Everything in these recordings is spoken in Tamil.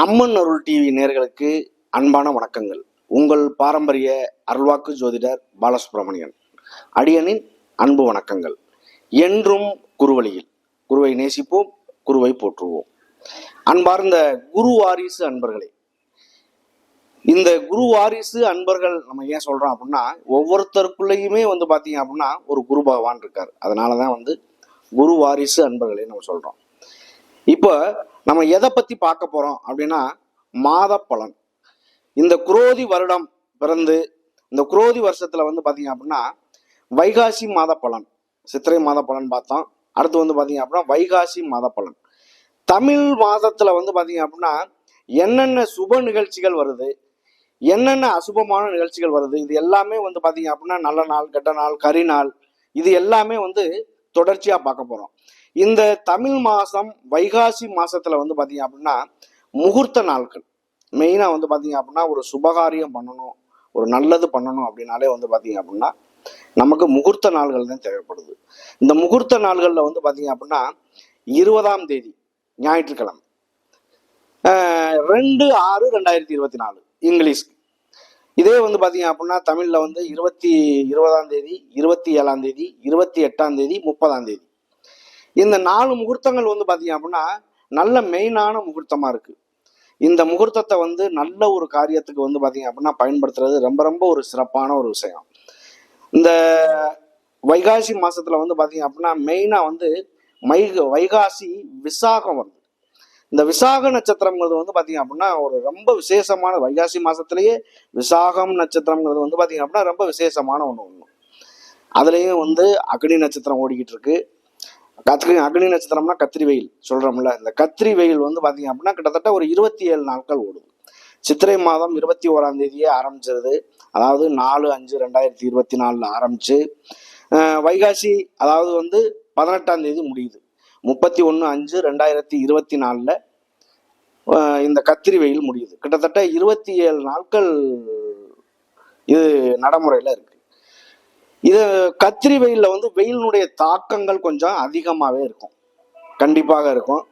அம்மன் அருள் டிவி நேர்களுக்கு அன்பான வணக்கங்கள். உங்கள் பாரம்பரிய அருள்வாக்கு ஜோதிடர் பாலசுப்ரமணியன். அடியனின் அன்பு வணக்கங்கள். என்றும் குருவழியில் குருவை நேசிப்போம் குருவை போற்றுவோம். அன்பார்ந்த குரு வாரிசு அன்பர்களே இந்த குரு வாரிசு அன்பர்கள் நம்ம ஏன் சொல்றோம் அப்படின்னா ஒவ்வொருத்தருக்குள்ளேயுமே வந்து பாத்தீங்க அப்படின்னா ஒரு குரு பகவான் இருக்கார். அதனாலதான் வந்து குரு வாரிசு அன்பர்களே நம்ம சொல்றோம். இப்போ நம்ம எதை பத்தி பார்க்க போறோம் அப்படின்னா மாத பலன். இந்த குரோதி வருடம் பிறந்து இந்த குரோதி வருஷத்துல வந்து பாத்தீங்க அப்படின்னா வைகாசி மாத பலன். சித்திரை மாத பலன் பார்த்தோம். அடுத்து வந்து பாத்தீங்க அப்படின்னா வைகாசி மாத பலன். தமிழ் மாதத்துல வந்து பாத்தீங்க அப்படின்னா என்னென்ன சுப நிகழ்ச்சிகள் வருது என்னென்ன அசுபமான நிகழ்ச்சிகள் வருது இது எல்லாமே வந்து பாத்தீங்க அப்படின்னா நல்ல நாள் கெட்ட நாள் கரி நாள் இது எல்லாமே வந்து தொடர்ச்சியா பார்க்க போறோம். இந்த தமிழ் மாசம் வைகாசி மாசத்துல வந்து பாத்தீங்க அப்படின்னா முகூர்த்த நாட்கள் மெயினா வந்து பாத்தீங்க அப்படின்னா ஒரு சுபகாரியம் பண்ணணும் ஒரு நல்லது பண்ணணும் அப்படின்னாலே வந்து பாத்தீங்க அப்படின்னா நமக்கு முகூர்த்த நாள்கள் தான் தேவைப்படுது. இந்த முகூர்த்த நாள்கள்ல வந்து பாத்தீங்க அப்படின்னா இருபதாம் தேதி ஞாயிற்றுக்கிழமை. ரெண்டு ஆறு ரெண்டாயிரத்தி இருபத்தி நாலு இங்கிலீஷ்க்கு. இதே வந்து பாத்தீங்க அப்படின்னா தமிழ்ல வந்து இருபத்தி இருபதாம் தேதி இருபத்தி ஏழாம் தேதி இருபத்தி எட்டாம் தேதி முப்பதாம் தேதி. இந்த நாலு முகூர்த்தங்கள் வந்து பார்த்தீங்க அப்படின்னா நல்ல மெயினான முகூர்த்தமாக இருக்குது இந்த முகூர்த்தத்தை வந்து நல்ல ஒரு காரியத்துக்கு வந்து பார்த்தீங்க அப்படின்னா பயன்படுத்துறது ரொம்ப ரொம்ப ஒரு சிறப்பான ஒரு விஷயம். இந்த வைகாசி மாசத்துல வந்து பார்த்தீங்க அப்படின்னா மெயினாக வந்து மை வைகாசி விசாகம் வருது. இந்த விசாக நட்சத்திரங்கிறது வந்து பார்த்தீங்க அப்படின்னா ஒரு ரொம்ப விசேஷமான வைகாசி மாசத்திலேயே விசாகம் நட்சத்திரங்கிறது வந்து பார்த்தீங்க அப்படின்னா ரொம்ப விசேஷமான ஒன்று ஒன்று அதுலேயும் வந்து அக்னி நட்சத்திரம் ஓடிக்கிட்டு இருக்கு. கத்திரி அக்னி நட்சத்திரம்னா கத்திரி வெயில் சொல்றோம்ல. இந்த கத்திரி வெயில் வந்து பாத்தீங்க அப்படின்னா கிட்டத்தட்ட ஒரு இருபத்தி ஏழு நாட்கள் ஓடும். சித்திரை மாதம் இருபத்தி ஓராம் தேதியே ஆரம்பிச்சிருது. அதாவது நாலு அஞ்சு ரெண்டாயிரத்தி இருபத்தி நாலுல ஆரம்பிச்சு வைகாசி அதாவது வந்து பதினெட்டாம் தேதி முடியுது. முப்பத்தி ஒன்று அஞ்சு ரெண்டாயிரத்தி இருபத்தி நாலில் இந்த கத்திரி வெயில் முடியுது. கிட்டத்தட்ட இருபத்தி ஏழு நாட்கள் இது நடைமுறையில் இருக்கு. இது கத்திரி வெயிலில் வந்து வெயிலினுடைய தாக்கங்கள் கொஞ்சம் அதிகமாகவே இருக்கும். கண்டிப்பாக இருக்கும்.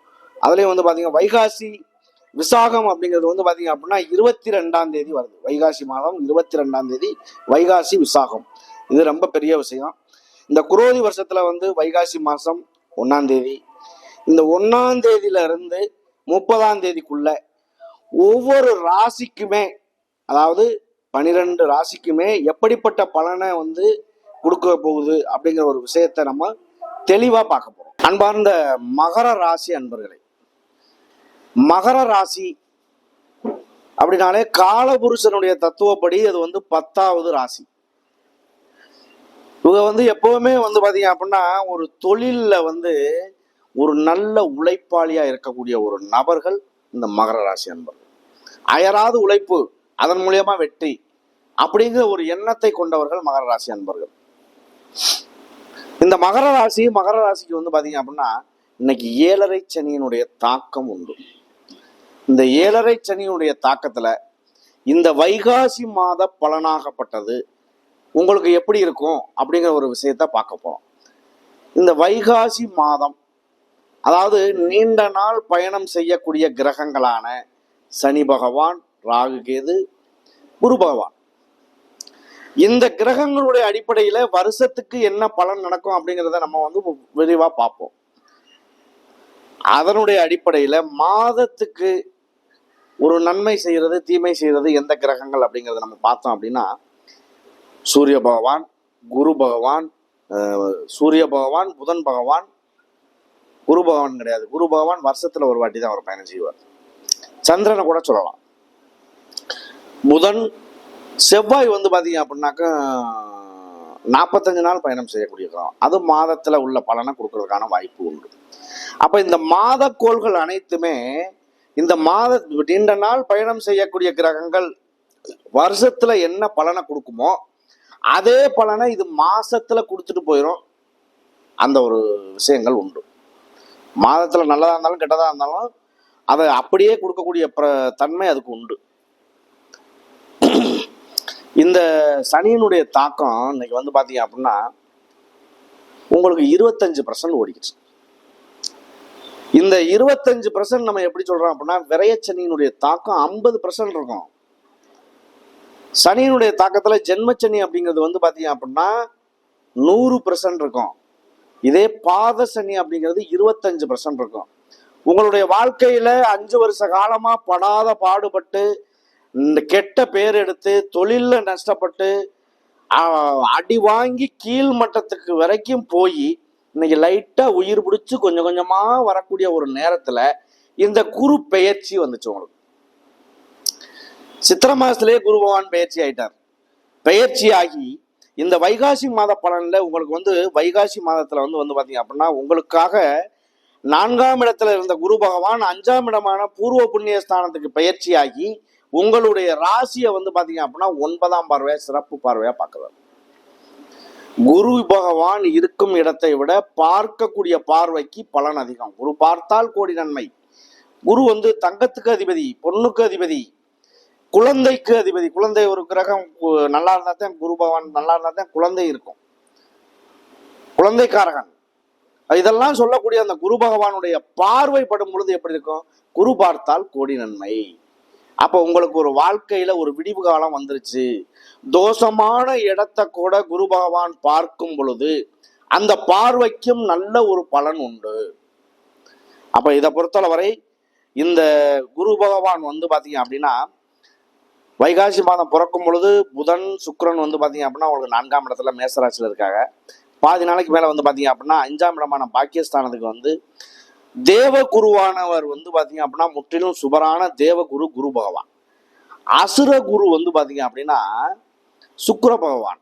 அதுலேயும் வந்து பார்த்தீங்கன்னா வைகாசி விசாகம் அப்படிங்கிறது வந்து பார்த்தீங்க அப்படின்னா இருபத்தி ரெண்டாம் தேதி வருது. வைகாசி மாதம் இருபத்தி ரெண்டாம் தேதி வைகாசி விசாகம். இது ரொம்ப பெரிய விஷயம். இந்த குரோதி வருஷத்துல வந்து வைகாசி மாதம் ஒன்னாம் தேதி. இந்த ஒன்னாம் தேதியிலிருந்து முப்பதாம் தேதிக்குள்ள ஒவ்வொரு ராசிக்குமே அதாவது பனிரெண்டு ராசிக்குமே எப்படிப்பட்ட பலனை வந்து கொடுக்க போகுது அப்படிங்கிற ஒரு விஷயத்தை நம்ம தெளிவாக பார்க்க போகிறோம் அன்பார்ந்த மகர ராசி அன்பர்களே மகர ராசி அப்படின்னாலே காலபுருஷனுடைய தத்துவப்படி அது வந்து பத்தாவது ராசி. இவங்க வந்து எப்பவுமே வந்து பார்த்தீங்க அப்படின்னா ஒரு தொழிலில் வந்து ஒரு நல்ல உழைப்பாளியாக இருக்கக்கூடிய ஒரு நபர்கள் இந்த மகர ராசி அன்பர்கள். அயராது உழைப்பு அதன் மூலியமா வெற்றி அப்படிங்கிற ஒரு எண்ணத்தை கொண்டவர்கள் மகர ராசி அன்பர்கள். இந்த மகர ராசி மகர ராசிக்கு வந்து பாத்தீங்க அப்படின்னா இன்னைக்கு ஏழரை சனியினுடைய தாக்கம் உண்டு. இந்த ஏழரை சனியினுடைய தாக்கத்துல இந்த வைகாசி மாத பலனாகப்பட்டது. உங்களுக்கு எப்படி இருக்கும் அப்படிங்கிற ஒரு விஷயத்த பார்க்க போறோம். இந்த வைகாசி மாதம் அதாவது நீண்ட நாள் பயணம் செய்யக்கூடிய கிரகங்களான சனி பகவான் ராகு கேது குரு பகவான். இந்த கிரகங்களுடைய அடிப்படையில வருஷத்துக்கு என்ன பலன் நடக்கும் அப்படிங்கிறத நம்ம வந்து விரிவா பார்ப்போம். அதனுடைய அடிப்படையில மாதத்துக்கு ஒரு நன்மை செய்யறது தீமை செய்யறது எந்த கிரகங்கள் அப்படிங்கிறத நம்ம பார்த்தோம் அப்படின்னா சூரிய பகவான் குரு பகவான் அஹ், சூரிய பகவான் புதன் பகவான் குரு பகவான் கிடையாது. குரு பகவான் வருஷத்துல ஒரு வாட்டி தான் அவர் பயணம் செய்வார். சந்திரனை கூட சொல்லலாம். புதன் செவ்வாய் வந்து பார்த்தீங்க அப்படின்னாக்கா நாற்பத்தஞ்சு நாள் பயணம் செய்யக்கூடிய கிரகம் அது மாதத்தில் உள்ள பலனை கொடுக்கறதுக்கான வாய்ப்பு உண்டு. அப்போ இந்த மாத கோள்கள் அனைத்துமே இந்த மாத நீண்ட நாள் பயணம் செய்யக்கூடிய கிரகங்கள் வருஷத்தில் என்ன பலனை கொடுக்குமோ அதே பலனை இது மாசத்துல கொடுத்துட்டு போயிடும் அந்த ஒரு விஷயங்கள் உண்டு. மாதத்துல நல்லதா இருந்தாலும் கெட்டதா இருந்தாலும் அதை அப்படியே கொடுக்கக்கூடிய தன்மை அதுக்கு உண்டு. இந்த சனியினுடைய தாக்கம் இன்னைக்கு வந்து பார்த்தீங்க அப்படின்னா உங்களுக்கு இருபத்தஞ்சு பர்சன்ட் ஓடிக்கிச்சு. இந்த இருபத்தஞ்சு பர்சன்ட் நம்ம எப்படி சொல்றோம் அப்படின்னா விரையச்சனியினுடைய தாக்கம் ஐம்பது பர்சன்ட் இருக்கும். சனியினுடைய தாக்கத்துல ஜென்மச்சனி அப்படிங்கிறது வந்து பாத்தீங்க அப்படின்னா நூறு பர்சன்ட் இருக்கும். இதே பாத சனி அப்படிங்கிறது இருபத்தஞ்சு பர்சன்ட் இருக்கும். உங்களுடைய வாழ்க்கையில அஞ்சு வருஷ காலமா படாத பாடுபட்டு இந்த கெட்ட பேர் எடுத்து தொழிலில் நஷ்டப்பட்டு அடி வாங்கி கீழ் மட்டத்துக்கு வரைக்கும் போய் இன்னைக்கு லைட்டா உயிர் பிடிச்சு கொஞ்சம் கொஞ்சமா வரக்கூடிய ஒரு நேரத்துல இந்த குரு பெயர்ச்சி வந்துச்சு உங்களுக்கு. சித்திர மாசத்திலே குரு பகவான் பெயர்ச்சி ஆயிட்டார். பெயர்ச்சி ஆகி இந்த வைகாசி மாத பலன்ல உங்களுக்கு வந்து வைகாசி மாதத்துல வந்து வந்து பாத்தீங்க அப்படின்னா உங்களுக்காக நான்காம் இடத்துல இருந்த குரு பகவான் அஞ்சாம் இடமான பூர்வ புண்ணிய ஸ்தானத்துக்கு பயிற்சி ஆகி உங்களுடைய ராசியை வந்து பாத்தீங்க அப்படின்னா ஒன்பதாம் பார்வையா சிறப்பு பார்வையா பார்க்கிறார் குரு பகவான் இருக்கும் இடத்தை விட பார்க்கக்கூடிய பார்வைக்கு பலன் அதிகம். குரு பார்த்தால் கோடி நன்மை. குரு வந்து தங்கத்துக்கு அதிபதி பொண்ணுக்கு அதிபதி குழந்தைக்கு அதிபதி. குழந்தை ஒரு கிரகம் கு- நல்லா இருந்தா தான் குரு பகவான் நல்லா இருந்தா தான் குழந்தை இருக்கும். குழந்தைக்காரகன். இதெல்லாம் சொல்லக்கூடிய அந்த குரு பகவானுடைய பார்வைப்படும் பொழுது எப்படி இருக்கும்? குரு பார்த்தால் கோடி நன்மை. அப்போ உங்களுக்கு ஒரு வாழ்க்கையில ஒரு விடிவு காலம் வந்துருச்சு. தோஷமான இடத்தை கூட குரு பகவான் பார்க்கும் பொழுது அந்த பார்வைக்கும் நல்ல ஒரு பலன் உண்டு. அப்ப இதை பொறுத்தளவரை இந்த குரு பகவான் வந்து பாத்தீங்க அப்படின்னா வைகாசி மாதம் பிறக்கும் பொழுது புதன் சுக்கரன் வந்து பாத்தீங்க அப்படின்னா உங்களுக்கு நான்காம் இடத்துல மேசராசியில் இருக்காங்க. பாதி நாளைக்கு மேல வந்து பாத்தீங்க அப்படின்னா அஞ்சாம் இடமான பாக்கியஸ்தானத்துக்கு வந்து தேவ குருவானவர் வந்து பாத்தீங்க அப்படின்னா முற்றிலும் சுபரான தேவகுரு குரு பகவான். அசுர குரு வந்து பாத்தீங்க அப்படின்னா சுக்கர பகவான்.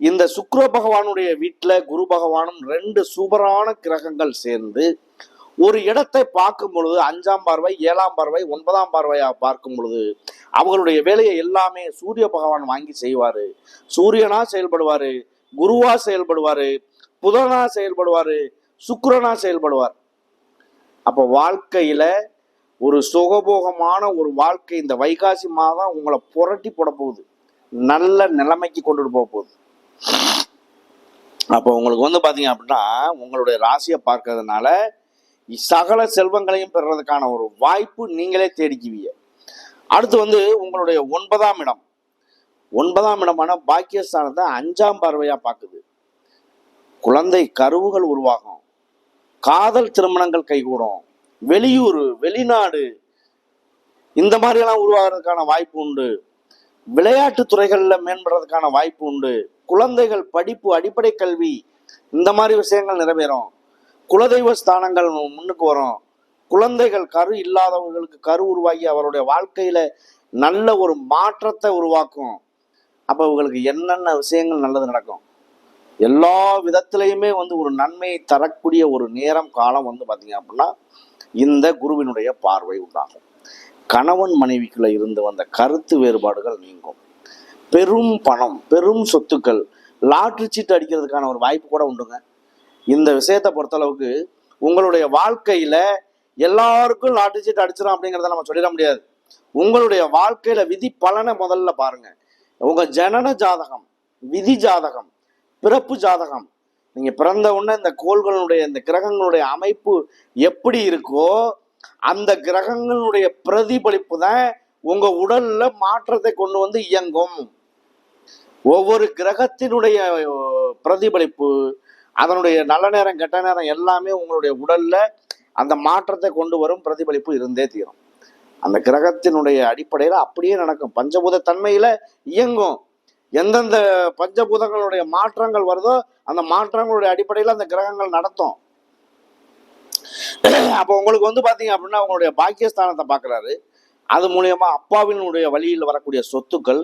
இந்த சுக்கர பகவானுடைய வீட்டுல குரு பகவானும் ரெண்டு சூப்பரான கிரகங்கள் சேர்ந்து ஒரு இடத்தை பார்க்கும் பொழுது அஞ்சாம் பார்வை ஏழாம் பார்வை ஒன்பதாம் பார்வையா பார்க்கும் பொழுது அவங்களுடைய வேலையை எல்லாமே சூரிய பகவான் வாங்கி செய்வாரு. சூரியனா செயல்படுவாரு குருவா செயல்படுவாரு புதனா செயல்படுவாரு சுக்கரனா செயல்படுவார். அப்போ வாழ்க்கையில ஒரு சுகபோகமான ஒரு வாழ்க்கை இந்த வைகாசி மாதம் உங்களை புரட்டி போட போகுது. நல்ல நிலைமைக்கு கொண்டுட்டு போக போகுது. அப்போ உங்களுக்கு வந்து பார்த்தீங்க அப்படின்னா உங்களுடைய ராசியை பார்க்கறதுனால சகல செல்வங்களையும் பெறுறதுக்கான ஒரு வாய்ப்பு நீங்களே தேடிக்குவீங்க. அடுத்து வந்து உங்களுடைய ஒன்பதாம் இடம். ஒன்பதாம் இடமான பாக்கியஸ்தானத்தை அஞ்சாம் பார்வையாக பார்க்குது. குழந்தை கருவுகள் உருவாகும். காதல் திருமணங்கள் கைகூடும். வெளியூர் வெளிநாடு இந்த மாதிரியெல்லாம் உருவாகிறதுக்கான வாய்ப்பு உண்டு. விளையாட்டு துறைகளில் மேம்படுறதுக்கான வாய்ப்பு உண்டு. குழந்தைகள் படிப்பு அடிப்படை கல்வி இந்த மாதிரி விஷயங்கள் நிறைவேறும். குலதெய்வ ஸ்தானங்கள் முன்னுக்கு வரும். குழந்தைகள் கரு இல்லாதவர்களுக்கு கரு உருவாகி அவருடைய வாழ்க்கையில நல்ல ஒரு மாற்றத்தை உருவாக்கும். அப்போ இவங்களுக்கு என்னென்ன விஷயங்கள் நல்லது நடக்கும்? எல்லா விதத்திலையுமே வந்து ஒரு நன்மையை தரக்கூடிய ஒரு நேரம் காலம் வந்து பார்த்தீங்க அப்படின்னா இந்த குருவினுடைய பார்வை உண்டாகும். கணவன் மனைவிக்குள்ள இருந்து வந்த கருத்து வேறுபாடுகள் நீங்கும். பெரும் பணம் பெரும் சொத்துக்கள் லாட்ரி சீட்டு அடிக்கிறதுக்கான ஒரு வாய்ப்பு கூட உண்டுங்க. இந்த விஷயத்தை பொறுத்தளவுக்கு உங்களுடைய வாழ்க்கையில எல்லாருக்கும் லாட்ரி சீட் அடிச்சிடும் அப்படிங்கிறத நம்ம சொல்லிட முடியாது. உங்களுடைய வாழ்க்கையில விதி பலனை முதல்ல பாருங்க. உங்க ஜனன ஜாதகம் விதி ஜாதகம் பிறப்பு ஜாதகம். நீங்க பிறந்த உடனே இந்த கோள்களுடைய இந்த கிரகங்களுடைய அமைப்பு எப்படி இருக்கோ அந்த கிரகங்களுடைய பிரதிபலிப்பு தான் உங்க உடல்ல மாற்றத்தை கொண்டு வந்து இயங்கும். ஒவ்வொரு கிரகத்தினுடைய பிரதிபலிப்பு அதனுடைய நல்ல நேரம் கெட்ட நேரம் எல்லாமே உங்களுடைய உடல்ல அந்த மாற்றத்தை கொண்டு வரும் பிரதிபலிப்பு இருந்தே தீரும். அந்த கிரகத்தினுடைய அடிப்படையில அப்படியே நடக்கும். பஞ்சபூத தன்மையில இயங்கும். எந்தெந்த பஞ்சபூதங்களுடைய மாற்றங்கள் வருதோ அந்த மாற்றங்களுடைய அடிப்படையில் அந்த கிரகங்கள் நடத்தும். அப்போ உங்களுக்கு வந்து பார்த்தீங்க அப்படின்னா அவங்களுடைய பாக்கியஸ்தானத்தை பார்க்குறாரு அது மூலியமா அப்பாவினுடைய வழியில் வரக்கூடிய சொத்துக்கள்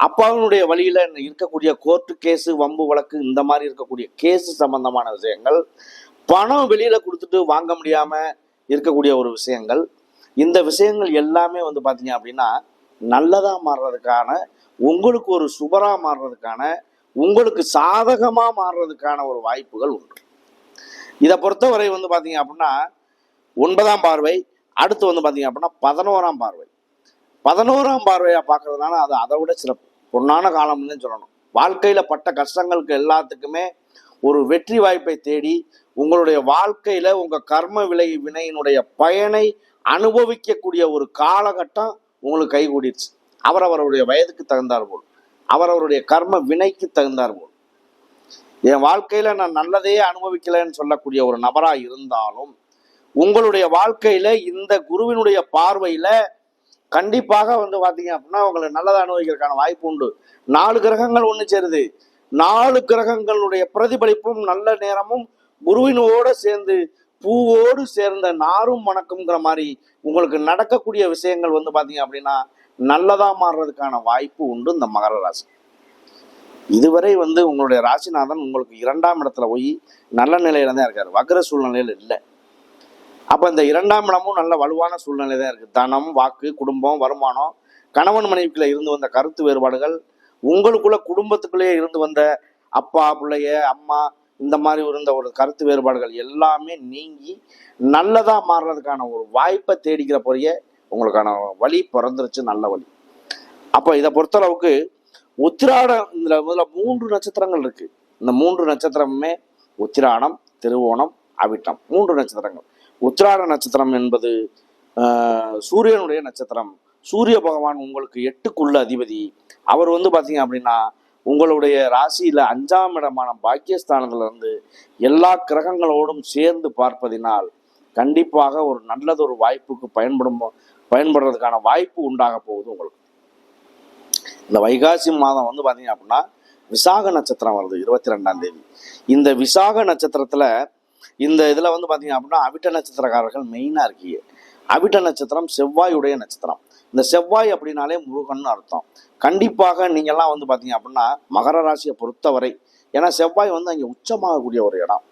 அப்பாவினுடைய வழியில் இருக்கக்கூடிய கோர்ட்டு கேஸு வம்பு வழக்கு இந்த மாதிரி இருக்கக்கூடிய கேஸு சம்பந்தமான விஷயங்கள் பணம் வெளியில் கொடுத்துட்டு வாங்க முடியாம இருக்கக்கூடிய ஒரு விஷயங்கள் இந்த விஷயங்கள் எல்லாமே வந்து பார்த்தீங்க அப்படின்னா நல்லதாக மாறுறதுக்கான உங்களுக்கு ஒரு சுபரா மாறுறதுக்கான உங்களுக்கு சாதகமா மாறுறதுக்கான ஒரு வாய்ப்புகள் உண்டு. இதை பொறுத்தவரை வந்து பாத்தீங்க அப்படின்னா ஒன்பதாம் பார்வை அடுத்து வந்து பாத்தீங்க அப்படின்னா பதினோராம் பார்வை. பதினோராம் பார்வையா பார்க்கறதுனால அது அதை விட சிறப்பு. பொன்னான காலம்னு சொல்லணும். வாழ்க்கையில பட்ட கஷ்டங்களுக்கு எல்லாத்துக்குமே ஒரு வெற்றி வாய்ப்பை தேடி உங்களுடைய வாழ்க்கையில உங்க கர்ம விலை வினையினுடைய பயனை அனுபவிக்கக்கூடிய ஒரு காலகட்டம் உங்களுக்கு கைகூடிடுச்சு அவரவருடைய வயதுக்கு தகுந்தார் போல். அவரவருடைய கர்ம வினைக்கு தகுந்தார் போல். என் வாழ்க்கையில நான் நல்லதையே அனுபவிக்கலைன்னு சொல்லக்கூடிய ஒரு நபரா இருந்தாலும் உங்களுடைய வாழ்க்கையில இந்த குருவினுடைய பார்வையில கண்டிப்பாக வந்து பாத்தீங்க அப்படின்னா உங்களை நல்லதை அனுபவிக்கிறதுக்கான வாய்ப்பு உண்டு. நாலு கிரகங்கள் ஒன்று சேருது. நாலு கிரகங்களுடைய பிரதிபலிப்பும் நல்ல நேரமும் குருவினோட சேர்ந்து பூவோடு சேர்ந்த நாரும் வணக்கம்ங்கிற மாதிரி உங்களுக்கு நடக்கக்கூடிய விஷயங்கள் வந்து பாத்தீங்க அப்படின்னா நல்லதாக மாறுறதுக்கான வாய்ப்பு உண்டு இந்த மகர ராசி. இதுவரை வந்து உங்களுடைய ராசிநாதன் உங்களுக்கு இரண்டாம் இடத்துல போய் நல்ல நிலையில தான் இருக்கார். வக்ர சூழ்நிலையில் இல்லை. அப்போ இந்த இரண்டாம் இடமும் நல்ல வலுவான சூழ்நிலை தான் இருக்குது தனம் வாக்கு குடும்பம் வருமானம் கணவன் மனைவிக்குள்ள இருந்து வந்த கருத்து வேறுபாடுகள் உங்களுக்குள்ள குடும்பத்துக்குள்ளேயே இருந்து வந்த அப்பா பிள்ளைய அம்மா இந்த மாதிரி இருந்த ஒரு கருத்து வேறுபாடுகள் எல்லாமே நீங்கி நல்லதாக மாறுறதுக்கான ஒரு வாய்ப்பை தேடிக்கிற பொரிய உங்களுக்கான வழி பிறந்துருச்சு நல்ல வழி அப்போ இதை பொறுத்தளவுக்கு உத்திராடம் இதில் முதல்ல மூன்று நட்சத்திரங்கள் இருக்கு. இந்த மூன்று நட்சத்திரமுமே உத்திராடம் திருவோணம் அவிட்டம். மூன்று நட்சத்திரங்கள். உத்திராட நட்சத்திரம் என்பது சூரியனுடைய நட்சத்திரம். சூரிய பகவான் உங்களுக்கு எட்டுக்குள்ள அதிபதி. அவர் வந்து பார்த்தீங்க அப்படின்னா உங்களுடைய ராசியில அஞ்சாம் இடமான பாக்கியஸ்தானத்துல இருந்து எல்லா கிரகங்களோடும் சேர்ந்து பார்ப்பதினால் கண்டிப்பாக ஒரு நல்லதொரு வாய்ப்புக்கு பயன்படும் பயன்படுறதுக்கான வாய்ப்பு உண்டாக போகுது உங்களுக்கு. இந்த வைகாசி மாதம் வந்து பார்த்தீங்க அப்படின்னா விசாக நட்சத்திரம் வருது இருபத்தி ரெண்டாம் தேதி. இந்த விசாக நட்சத்திரத்தில் இந்த இதில் வந்து பார்த்தீங்க அப்படின்னா அவிட்ட நட்சத்திரக்காரர்கள் மெயினாக இருக்கீங்க. அவிட்ட நட்சத்திரம் செவ்வாயுடைய நட்சத்திரம். இந்த செவ்வாய் அப்படின்னாலே முருகன் அர்த்தம். கண்டிப்பாக நீங்கள்லாம் வந்து பார்த்தீங்க அப்படின்னா மகர ராசியை பொறுத்தவரை ஏன்னா செவ்வாய் வந்து அங்கே உச்சமாகக்கூடிய ஒரு இடம்.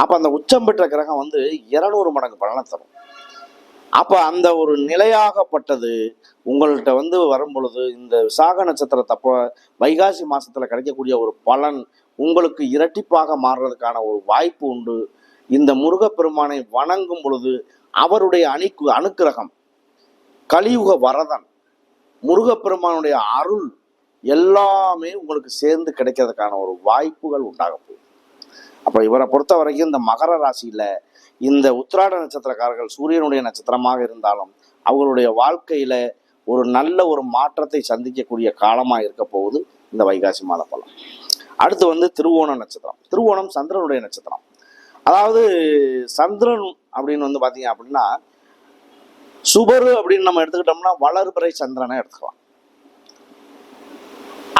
அப்போ அந்த உச்சம் பெற்ற கிரகம் வந்து இருநூறு மடங்கு பலனை தரும். அப்ப அந்த ஒரு நிலையாகப்பட்டது உங்கள்கிட்ட வந்து வரும் பொழுது இந்த விசாக நட்சத்திரத்தப்போ வைகாசி மாசத்துல கிடைக்கக்கூடிய ஒரு பலன் உங்களுக்கு இரட்டிப்பாக மாறுறதுக்கான ஒரு வாய்ப்பு உண்டு. இந்த முருகப்பெருமானை வணங்கும் பொழுது அவருடைய அணிக்கு அனுக்கிரகம் கலியுக வரதன் முருகப்பெருமானுடைய அருள் எல்லாமே உங்களுக்கு சேர்ந்து கிடைக்கிறதுக்கான ஒரு வாய்ப்புகள் உண்டாக போகுது. அப்ப இவரை பொறுத்த வரைக்கும் இந்த மகர ராசியில இந்த உத்திராட நட்சத்திரக்காரர்கள் சூரியனுடைய நட்சத்திரமாக இருந்தாலும் அவர்களுடைய வாழ்க்கையில ஒரு நல்ல ஒரு மாற்றத்தை சந்திக்கக்கூடிய காலமா இருக்க போகுது இந்த வைகாசி மாத பலம் அடுத்து வந்து திருவோண நட்சத்திரம். திருவோணம் சந்திரனுடைய நட்சத்திரம். அதாவது சந்திரன் அப்படின்னு வந்து பார்த்தீங்க அப்படின்னா சுபரு அப்படின்னு நம்ம எடுத்துக்கிட்டோம்னா வளர்பிறை சந்திரனை எடுத்துக்கலாம்.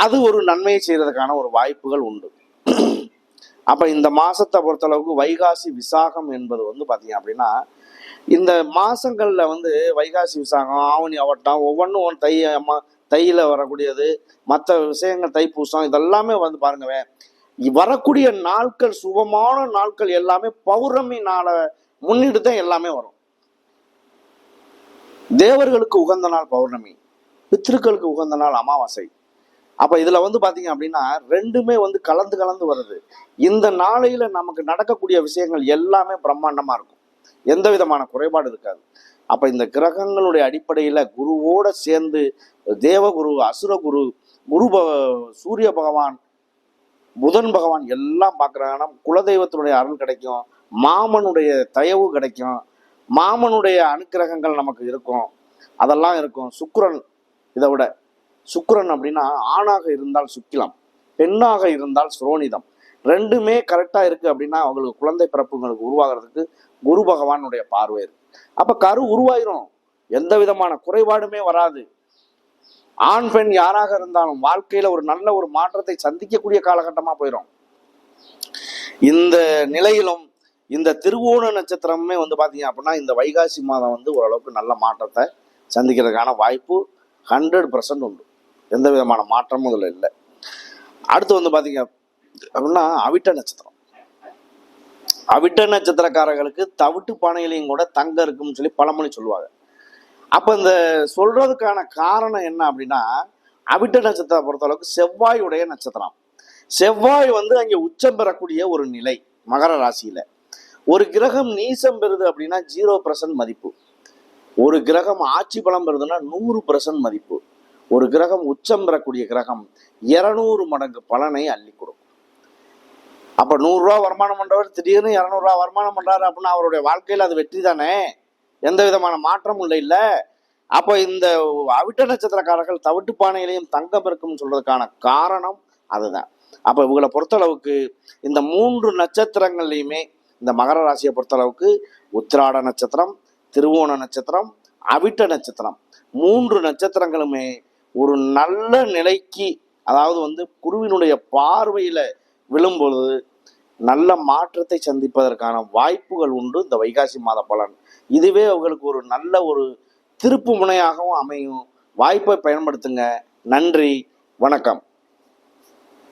அது ஒரு நன்மையை செய்யறதுக்கான ஒரு வாய்ப்புகள் உண்டு. அப்போ இந்த மாதத்தை பொறுத்தளவுக்கு வைகாசி விசாகம் என்பது வந்து பார்த்தீங்க அப்படின்னா இந்த மாதங்களில் வந்து வைகாசி விசாகம் ஆவணி அவட்டம் ஒவ்வொன்றும் ஒன்று தை அம்மா வரக்கூடியது மற்ற விஷயங்கள் தைப்பூசம் இதெல்லாமே வந்து பாருங்கவே வரக்கூடிய நாட்கள் சுபமான நாட்கள் எல்லாமே பௌர்ணமி நாளை முன்னிட்டு தான் எல்லாமே வரும். தேவர்களுக்கு உகந்த நாள் பௌர்ணமி பித்ருக்களுக்கு உகந்த நாள் அமாவாசை. அப்ப இதுல வந்து பாத்தீங்க அப்படின்னா ரெண்டுமே வந்து கலந்து கலந்து வருது. இந்த நாளையில நமக்கு நடக்கக்கூடிய விஷயங்கள் எல்லாமே பிரம்மாண்டமா இருக்கும். எந்த விதமான குறைபாடு இருக்காது. அப்ப இந்த கிரகங்களுடைய அடிப்படையில குருவோட சேர்ந்து தேவகுரு அசுரகுரு குரு சூரிய பகவான் புதன் பகவான் எல்லாம் பார்க்குறாங்கன்னா குலதெய்வத்தினுடைய அருள் கிடைக்கும். மாமனுடைய தயவு கிடைக்கும். மாமனுடைய அனுக்கிரகங்கள் நமக்கு இருக்கும். அதெல்லாம் இருக்கும். சுக்கரன் இதை விட சுக்கிரன் அப்படின்னா ஆணாக இருந்தால் சுக்கிலம் பெண்ணாக இருந்தால் சுரோனிதம். ரெண்டுமே கரெக்டாக இருக்கு அப்படின்னா அவங்களுக்கு குழந்தை பிறப்புங்களுக்கு உருவாகிறதுக்கு குரு பகவானுடைய பார்வை இருக்கு. அப்போ கரு உருவாயிரும். எந்த விதமான குறைபாடுமே வராது. ஆண் பெண் யாராக இருந்தாலும் வாழ்க்கையில ஒரு நல்ல ஒரு மாற்றத்தை சந்திக்கக்கூடிய காலகட்டமா போயிடும் இந்த நிலையிலும் இந்த திருவோண நட்சத்திரமே வந்து பார்த்தீங்க அப்படின்னா இந்த வைகாசி மாதம் வந்து ஓரளவுக்கு நல்ல மாற்றத்தை சந்திக்கிறதுக்கான வாய்ப்பு ஹண்ட்ரட் பர்சன்ட் உண்டு. எந்த விதமான மாற்றமும் இதில் இல்லை. அடுத்து வந்து பார்த்தீங்க அப்படின்னா அவிட்ட நட்சத்திரம். அவிட்ட நட்சத்திரக்காரர்களுக்கு தவிட்டு பானையிலையும் கூட தங்கம் இருக்கும்னு சொல்லி பழமொழி சொல்லுவாங்க. அப்போ இந்த சொல்றதுக்கான காரணம் என்ன அப்படின்னா அவிட்ட நட்சத்திரத்தை பொறுத்தளவுக்கு செவ்வாயுடைய நட்சத்திரம். செவ்வாய் வந்து அங்கே உச்சம் பெறக்கூடிய ஒரு நிலை மகர ராசியில. ஒரு கிரகம் நீசம் பெறுது அப்படின்னா ஜீரோ பர்சன்ட் மதிப்பு. ஒரு கிரகம் ஆட்சி பலம் பெறுதுன்னா நூறு பர்சன்ட் மதிப்பு. ஒரு கிரகம் உச்சம் பெறக்கூடிய கிரகம் இருநூறு மடங்கு பலனை அள்ளி கொடுக்கும். அப்ப நூறுரூவா வருமானம் பண்றவர் திடீர்னு இரநூறுவா வருமானம் பண்றாரு அப்படின்னா அவருடைய வாழ்க்கையில் அது வெற்றி தானே? எந்த விதமான மாற்றமும் இல்லை இல்லை? அப்போ இந்த அவிட்ட நட்சத்திரக்காரர்கள் தவிட்டு பானையிலையும் தங்கம் இருக்கும்னு சொல்றதுக்கான காரணம் அதுதான். அப்போ இவங்களை பொறுத்தளவுக்கு இந்த மூன்று நட்சத்திரங்கள்லையுமே இந்த மகர ராசியை பொறுத்தளவுக்கு உத்திராட நட்சத்திரம் திருவோண நட்சத்திரம் அவிட்ட நட்சத்திரம். மூன்று நட்சத்திரங்களுமே ஒரு நல்ல நிலைக்கு அதாவது வந்து குருவினுடைய பார்வையில விழும்பொழுது நல்ல மாற்றத்தை சந்திப்பதற்கான வாய்ப்புகள் உண்டு. இந்த வைகாசி மாத பலன். இதுவே அவங்களுக்கு ஒரு நல்ல ஒரு திருப்பு முனையாகவும் அமையும். வாய்ப்பை பயன்படுத்துங்க. நன்றி. வணக்கம்.